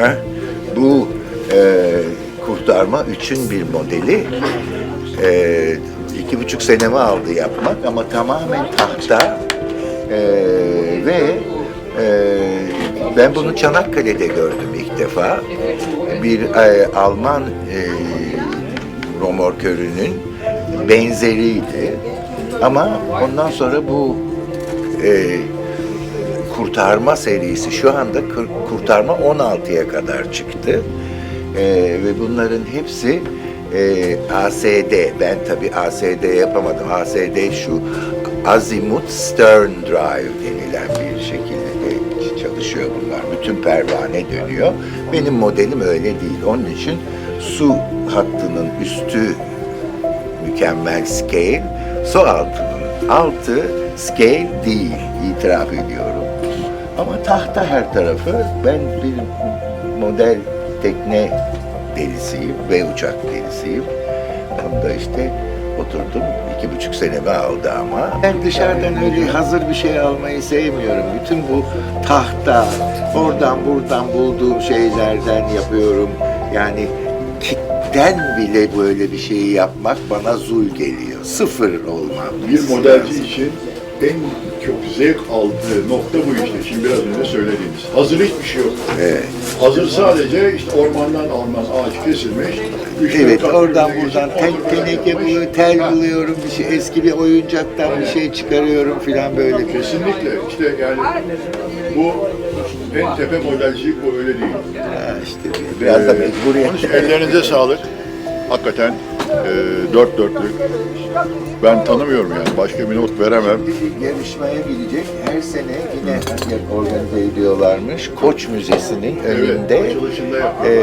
Ha? Bu e, kurtarma üçün bir modeli e, iki buçuk senemi aldı yapmak ama tamamen tahta e, ve e, ben bunu Çanakkale'de gördüm ilk defa. Bir e, Alman e, romorkörünün benzeriydi. Ama ondan sonra bu e, kurtarma serisi şu anda kurtarma 16'ya kadar çıktı. Ee, ve bunların hepsi e, ASD. Ben tabi ASD yapamadım. ASD şu Azimuth Stern Drive denilen bir şekilde çalışıyor bunlar. Bütün pervane dönüyor. Benim modelim öyle değil. Onun için su hattının üstü mükemmel scale, su altının altı scale değil, itiraf ediyorum. Ama tahta her tarafı, ben bir model tekne delisiyim ve uçak delisiyim. Onu da işte oturdum, iki buçuk senemi aldı ama. Ben dışarıdan öyle hazır bir şey almayı sevmiyorum. Bütün bu tahta, oradan buradan bulduğum şeylerden yapıyorum. Yani kitten bile böyle bir şeyi yapmak bana zul geliyor. Sıfır olmam. Bir modelci için en çok zevk aldığı nokta bu işte. Şimdi biraz önce söylediğiniz. Hazır hiçbir şey yok. Evet. Hazır sadece işte ormandan alınan ağaç kesilmiş. üç dört Evet kat oradan birbirine buradan geçip tel, oturup teneke yapılmış. buluyor, tel buluyorum, bir şey eski bir oyuncaktan bir şey çıkarıyorum filan böyle. Kesinlikle. İşte yani bu en tepe modelcilik bu öyle değil. Ha, işte biraz da Ee, mecburiyet. onun için ellerinize sağlık. Hakikaten e, dört dörtlük. Ben tanımıyorum yani. Başka bir not veremem. yarışmaya gidecek. Her sene yine organize ediyorlarmış. Koç Müzesi'nin önünde e,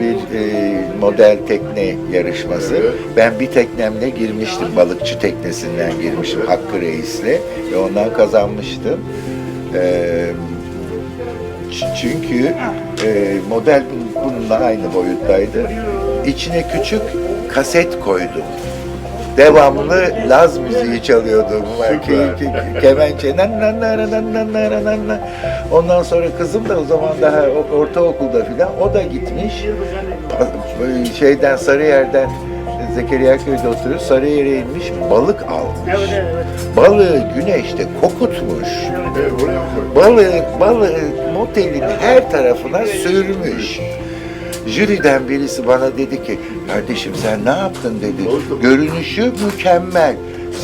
bir e, model tekne yarışması. Evet. Ben bir teknemle girmiştim. Balıkçı teknesinden girmiştim Hakkı Reis'le ve ondan kazanmıştım. E, ç- çünkü e, model bun- bununla aynı boyuttaydı. İçine küçük kaset koydum. Devamlı Laz müziği çalıyordum. Kemençeden Ondan sonra kızım da o zaman daha ortaokulda filan o da gitmiş. Şeyden Sarıyer'den Zekeriya Köy'de oturuyor. Sarıyer'e inmiş balık almış. Balığı güneşte kokutmuş. Balığı, balığı motelin her tarafına sürmüş. Jüriden birisi bana dedi ki, kardeşim sen ne yaptın dedi. Görünüşü mükemmel.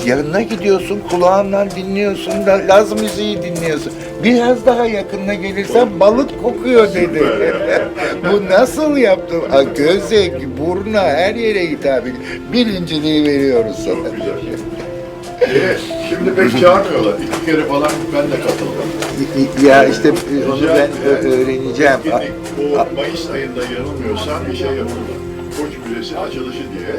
Yanına gidiyorsun, kulağından dinliyorsun, la- Laz müziği dinliyorsun. Biraz daha yakınına gelirsen balık kokuyor dedi. Bu nasıl yaptım? Ha, göze, buruna, her yere hitap ediyor. Birinciliği veriyoruz sana. Çok güzel. Şimdi pek çağırmıyorlar. İki kere falan ben de katıldım. Ya işte e, onu ben öğreneceğim. Bu Mayıs ayında yanılmıyorsam bir şey yapıyorlar. Koç Müzesi açılışı diye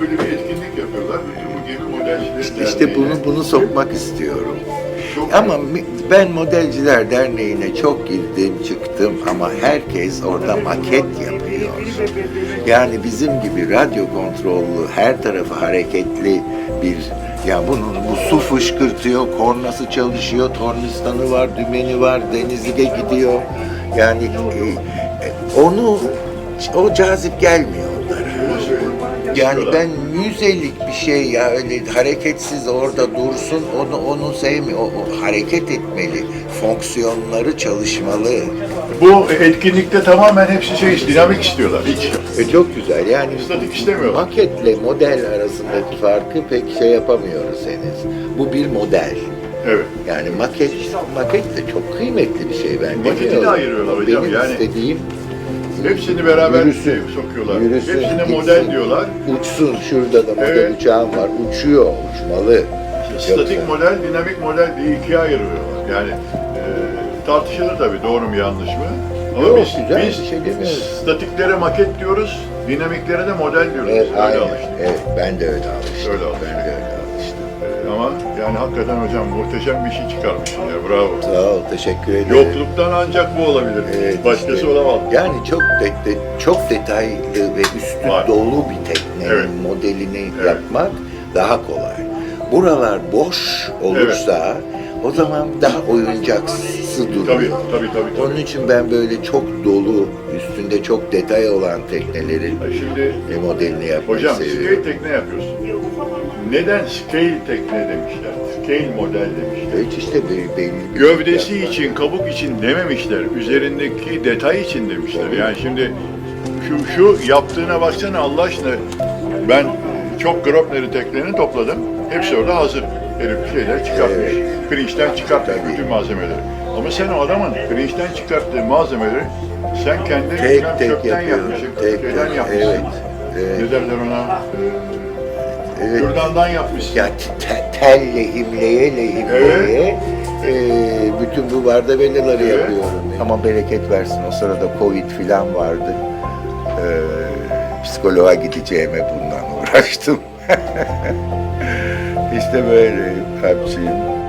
böyle bir etkinlik yapıyorlar. Bu gemi modelcileri İşte bunu bunu sokmak istiyorum. Çok Ama ben Modelciler Derneği'ne çok girdim çıktım ama herkes orada maket yapıyor. Yani bizim gibi radyo kontrollü her tarafı hareketli bir ya bunun bu su fışkırtıyor, kornası çalışıyor, tornistanı var, dümeni var, denizlige gidiyor. Yani e, e, onu o cazip gelmiyor onlara. Yani ben müzelik bir şey ya öyle hareketsiz orada dursun onu onu sevmiyor. O, o hareket etmeli. Fonksiyonları çalışmalı. Bu etkinlikte tamamen hepsi şey dinamik istiyorlar. Hiç. E çok güzel. Yani Statik istemiyorlar. maketle model arasındaki farkı pek şey yapamıyoruz henüz. Bu bir model. Evet. Yani maket maket de çok kıymetli bir şey bence. Maketi de ayırıyorlar hocam, Benim yani- istediğim Hepsini beraber Yürüsün. sokuyorlar. Yürüsün, Hepsine gitsin. model diyorlar. uçsun. Şurada da model Evet. uçağım var. Uçuyor, uçmalı. Statik Yoksa- model, dinamik model diye ikiye ayırıyorlar. Yani tartışılır tabii doğru mu yanlış mı? Ama Yok, biz, güzel, biz bir şey demiyoruz. statiklere maket diyoruz, dinamiklere de model diyoruz. Evet, öyle aynen. alıştık. Evet, ben de öyle alıştım. Öyle alıştık. Ben de öyle alıştım. E, ama yani hakikaten hocam muhteşem bir şey çıkarmışsın ya bravo. Sağ ol, teşekkür ederim. Yokluktan ancak bu olabilir. Evet, Başkası işte. olamaz. Yani çok de, de- çok detaylı ve üstü Var. dolu bir teknenin Evet. modelini Evet. yapmak daha kolay. Buralar boş olursa o zaman daha oyuncaksı duruyor. Tabii, tabii, tabii. tabii. Onun için ben böyle çok dolu üstünde çok detay olan teknelerin Şimdi e, modelini yapmayı hocam seviyorum. scale tekne yapıyorsun. Neden scale tekne demişler? Scale model demişler. Evet işte be- benim Gövdesi için, kabuk için dememişler. Üzerindeki detay için demişler. Yani şimdi şu, şu yaptığına baksana Allah aşkına. Ben çok Grobner'i tekneni topladım. Hepsi orada hazır. Herif şeyler çıkartmış. Evet. Pirinçten çıkartmış Tabii. bütün malzemeleri. Ama sen o adamın pirinçten çıkarttığı malzemeleri sen kendi tek tek çöpten yapıyorum. yapmışsın, Tek şeyden tek. yapmışsın. Evet. Evet. Ne derler ona? evet. Kürdandan yapmışsın. Ya te- tel lehimleye lehimleye e, bütün bu vardavellaları Evet. yapıyorum. Ama bereket versin o sırada Covid filan vardı. E, psikoloğa gideceğime bundan uğraştım. işte böyle hapsiyim.